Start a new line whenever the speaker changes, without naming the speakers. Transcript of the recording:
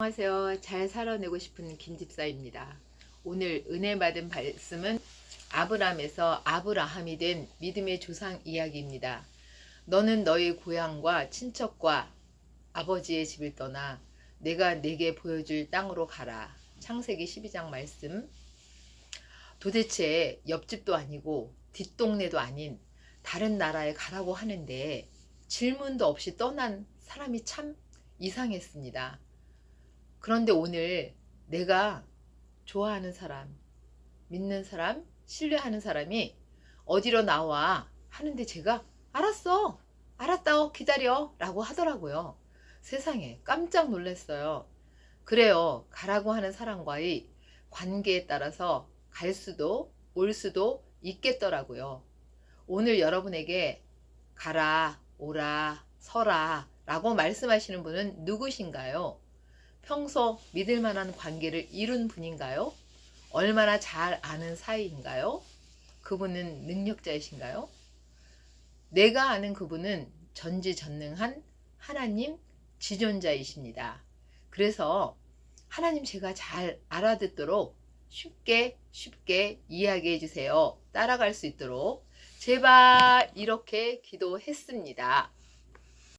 안녕하세요. 잘 살아내고 싶은 김집사입니다. 오늘 은혜 받은 말씀은 아브람에서 아브라함이 된 믿음의 조상 이야기입니다. 너는 너희 고향과 친척과 아버지의 집을 떠나 내가 내게 보여줄 땅으로 가라. 창세기 12장 말씀. 도대체 옆집도 아니고 뒷동네도 아닌 다른 나라에 가라고 하는데 질문도 없이 떠난 사람이 참 이상했습니다. 그런데 오늘 내가 좋아하는 사람, 믿는 사람, 신뢰하는 사람이 어디로 나와 하는데 제가 알았어, 알았다, 기다려 라고 하더라고요. 세상에 깜짝 놀랐어요. 그래요. 가라고 하는 사람과의 관계에 따라서 갈 수도 올 수도 있겠더라고요. 오늘 여러분에게 가라, 오라, 서라 라고 말씀하시는 분은 누구신가요? 평소 믿을 만한 관계를 이룬 분인가요? 얼마나 잘 아는 사이인가요? 그분은 능력자이신가요? 내가 아는 그분은 전지전능한 하나님 지존자이십니다. 그래서 하나님 제가 잘 알아듣도록 쉽게 쉽게 이야기해 주세요. 따라갈 수 있도록 제발 이렇게 기도했습니다.